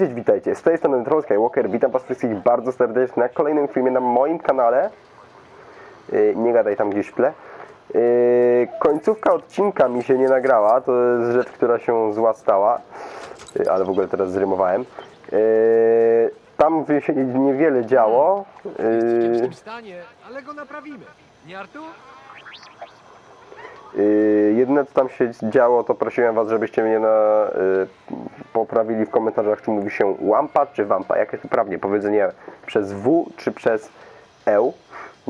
cześć, witajcie. Z tej strony Troll Skywalker. Witam was wszystkich bardzo serdecznie na kolejnym filmie na moim kanale. Yy, nie gadaj tam gdzieś w tle. Yy, końcówka odcinka mi się nie nagrała. To jest rzecz, która się zła stała. Yy, ale w ogóle teraz zrymowałem. Yy, tam się niewiele działo. W Yy, ciężkim stanie, ale go naprawimy. Nie Artur? Yy, jedyne co tam się działo, to prosiłem was, żebyście mnie na, yy, poprawili w komentarzach, czy mówi się łampa, czy wampa. Jakie jest poprawnie powiedzenie przez W, czy przez E.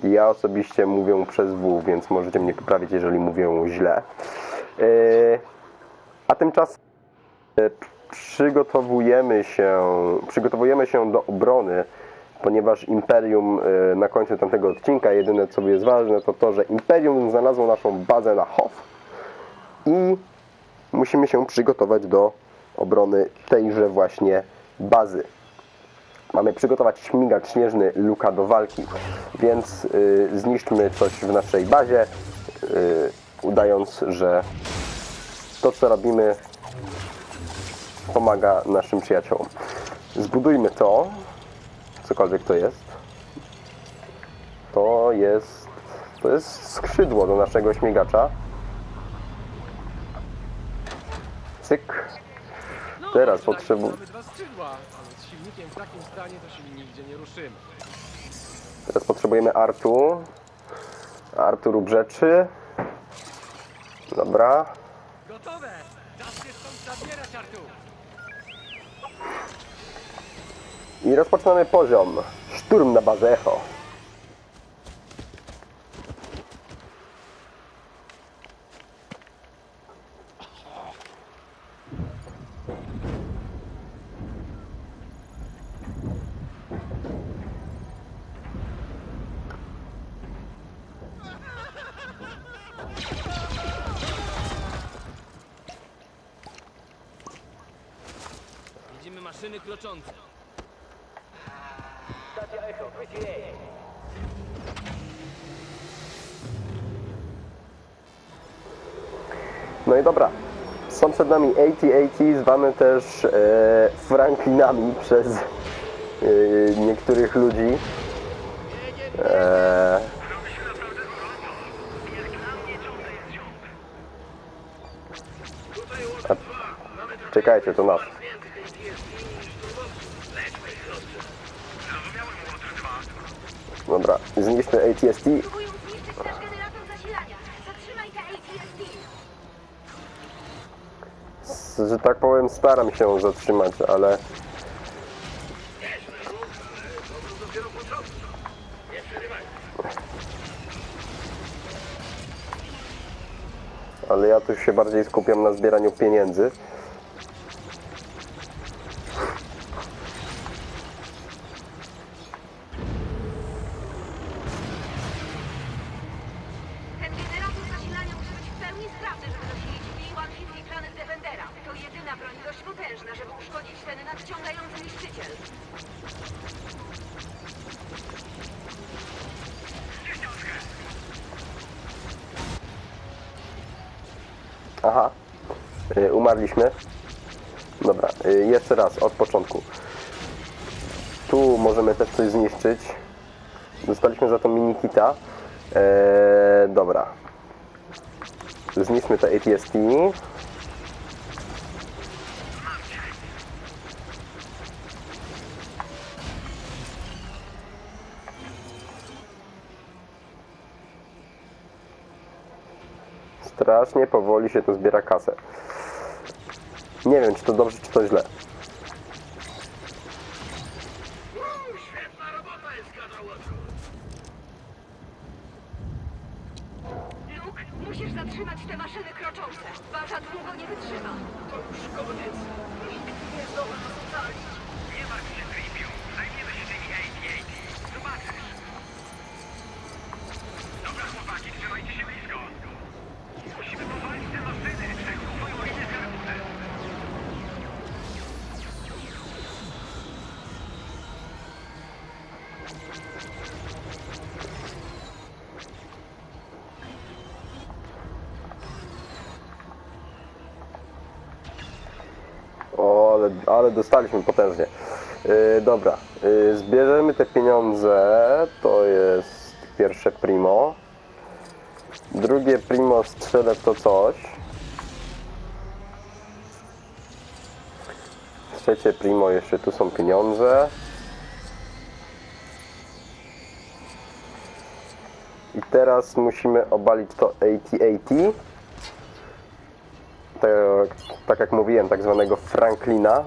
Ja osobiście mówię przez W, więc możecie mnie poprawić, jeżeli mówię źle. Yy, a tymczasem przygotowujemy się, przygotowujemy się do obrony, ponieważ Imperium yy, na końcu tamtego odcinka, jedyne co jest ważne, to to, że Imperium znalazło naszą bazę na Hof i musimy się przygotować do obrony tejże właśnie bazy. Mamy przygotować śmigacz śnieżny Luka do walki, więc yy, zniszczmy coś w naszej bazie, yy, udając, że to co robimy pomaga naszym przyjaciołom. Zbudujmy to, cokolwiek to jest. To jest, to jest skrzydło do naszego śmigacza. Cyk. No, Teraz przynajmniej potrzebu-. Teraz potrzebujemy artu. Artu rób rzeczy. Dobra. Gotowe! Się stąd zabierać, Artur! I rozpoczynamy poziom. Szturm na bazę Echo. Widzimy maszyny No i dobra. Są przed nami AT-AT, zwane też e, Franklinami przez e, niektórych ludzi. E, a, czekajcie, to nasz. Dobra, zniszczmy ATST. Próbują zniszczyć nasz generator zasilania. Zatrzymaj te ATSD. że tak powiem, staram się zatrzymać, ale. Ale ja tu się bardziej skupiam na zbieraniu pieniędzy. Aha, y, umarliśmy. Dobra, y, jeszcze raz, od początku. Tu możemy też coś zniszczyć. Dostaliśmy za to mini kita. Eee, dobra. Zniszczmy te ATST. Strasznie powoli się tu zbiera kasę. Nie wiem, czy to dobrze, czy to źle. Luke, musisz zatrzymać te maszyny kroczące. Wasza długo nie wytrzyma. To już koniec. Nikt nie zdoła nas ocalić. O, ale, ale dostaliśmy potężnie. Yy, dobra, yy, zbierzemy te pieniądze. To jest pierwsze primo. Drugie primo strzelę to coś. Trzecie primo, jeszcze tu są pieniądze. Teraz musimy obalić to AT-AT. Tak, jak mówiłem, tak zwanego Franklina.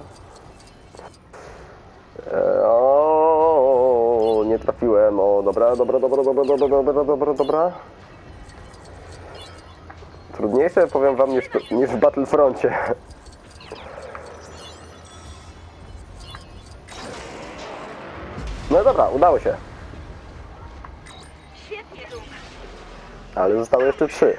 E, O, nie trafiłem. O, dobra, dobra, dobra, dobra, dobra, dobra, dobra, dobra. Trudniejsze powiem wam niż, niż w Battlefroncie. No dobra, udało się. Świetnie, Luke. Ale zostały jeszcze trzy.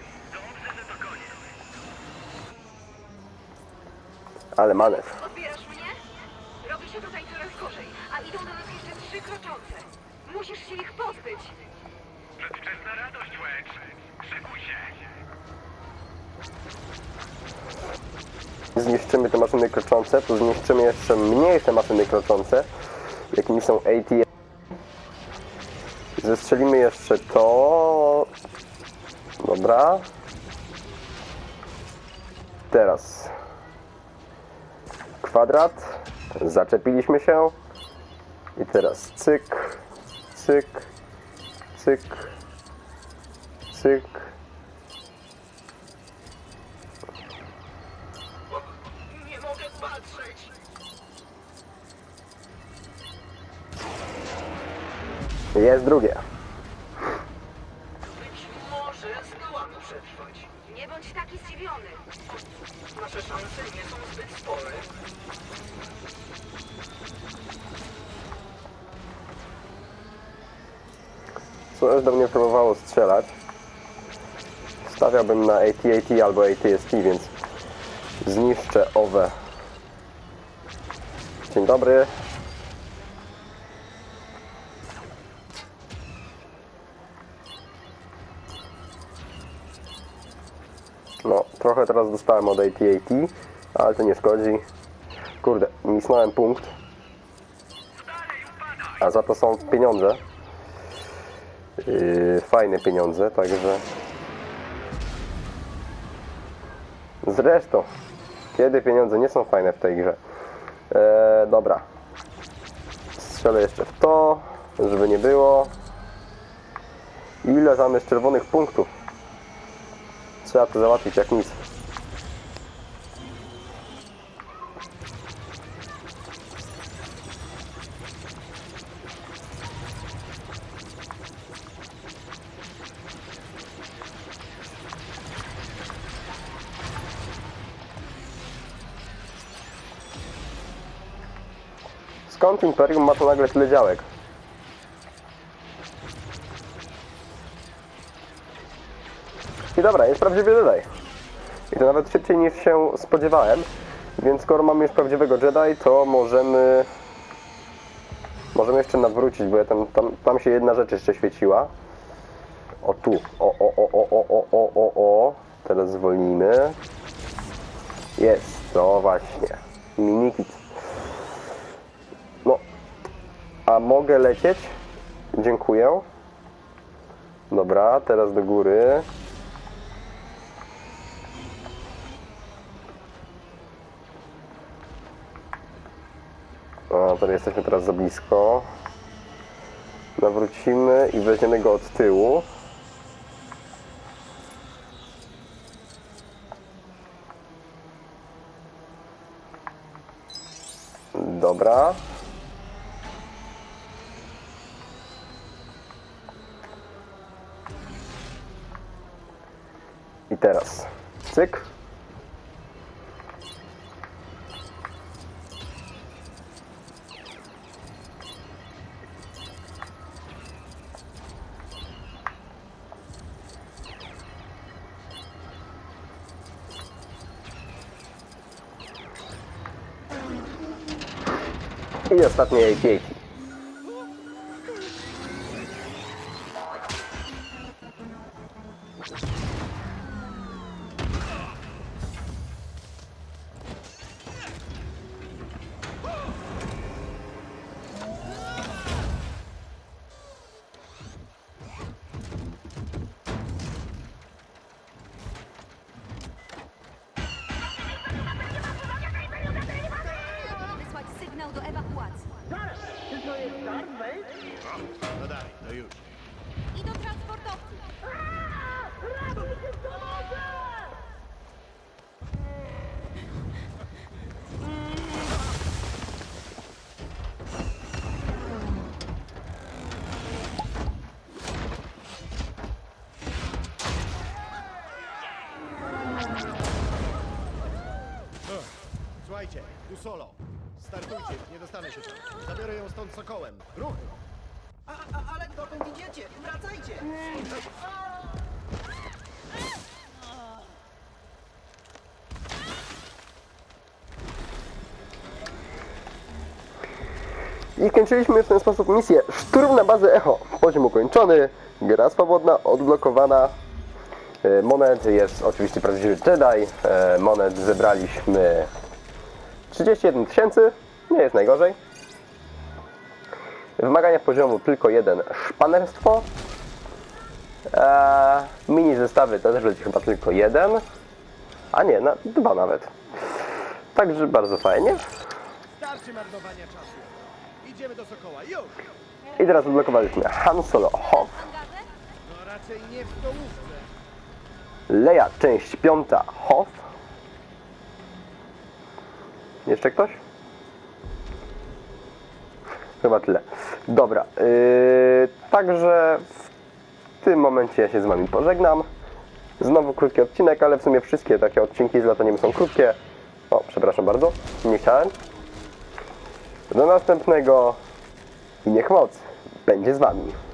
Ale manewr. Odbierasz mnie? Robi się tutaj coraz gorzej, a idą do nas jeszcze trzy kroczące. Musisz się ich pozbyć. Przedwczesna radość, Wedge. Szykuj się. Zniszczymy te maszyny kroczące, to zniszczymy jeszcze mniejsze maszyny kroczące, jakimi są AT. Zestrzelimy jeszcze to. Dobra. Teraz kwadrat. Zaczepiliśmy się. I teraz cyk, cyk, cyk, cyk. Nie mogę patrzeć! Jest drugie. Coś do mnie próbowało strzelać. Stawiałbym na AT-AT albo ATST, więc zniszczę owe. Dzień dobry. No, trochę teraz dostałem od AT-AT, ale to nie szkodzi. Kurde, misnąłem punkt. A za to są pieniądze. Yy, fajne pieniądze, także. Zresztą kiedy pieniądze nie są fajne w tej grze? E, dobra. Strzelę jeszcze w to żeby nie było. Ile tam jest czerwonych punktów? Trzeba to załatwić jak nic skąd Imperium ma tu nagle tyle działek I dobra, jest prawdziwy Jedi. I to nawet szybciej niż się spodziewałem. Więc skoro mamy już prawdziwego Jedi, to możemy... Możemy jeszcze nawrócić, bo ja tam, tam, tam się jedna rzecz jeszcze świeciła. O tu. O, o, o, o, o, o, o, o, o. Teraz zwolnijmy. Jest. To właśnie. Minikit. No. A mogę lecieć? Dziękuję. Dobra, teraz do góry. O, to jesteśmy teraz za blisko. Nawrócimy i weźmiemy go od tyłu. Dobra. раз. Цик. И остатняя пейки. I teraz cyk. I ostatnie AT-AT. Słuchajcie, tu solo. Startujcie, nie dostanę się tam. Zabiorę ją stąd sokołem. Ruchy! Dokąd idziecie? Wracajcie! I kończyliśmy w ten sposób misję Szturm na bazę Echo. Poziom ukończony, gra swobodna, odblokowana. E, Monet jest oczywiście prawdziwy Jedi. E, Monet zebraliśmy 31 tysięcy, nie jest najgorzej. Wymagania poziomu tylko jeden szpanerstwo. E, mini zestawy też leci chyba tylko jeden. A nie, na, dwa nawet. Także bardzo fajnie. Starczy marnowania czasu. Idziemy do sokoła, już! I teraz odblokowaliśmy Han Solo Hoth, No raczej nie w stołówce. Leia część piąta Hoth. Jeszcze ktoś? Chyba tyle. Dobra, yy, także w tym momencie ja się z Wami pożegnam. Znowu krótki odcinek, ale w sumie wszystkie takie odcinki z lataniem są krótkie. O, przepraszam bardzo, nie chciałem. Do następnego i niech moc będzie z Wami.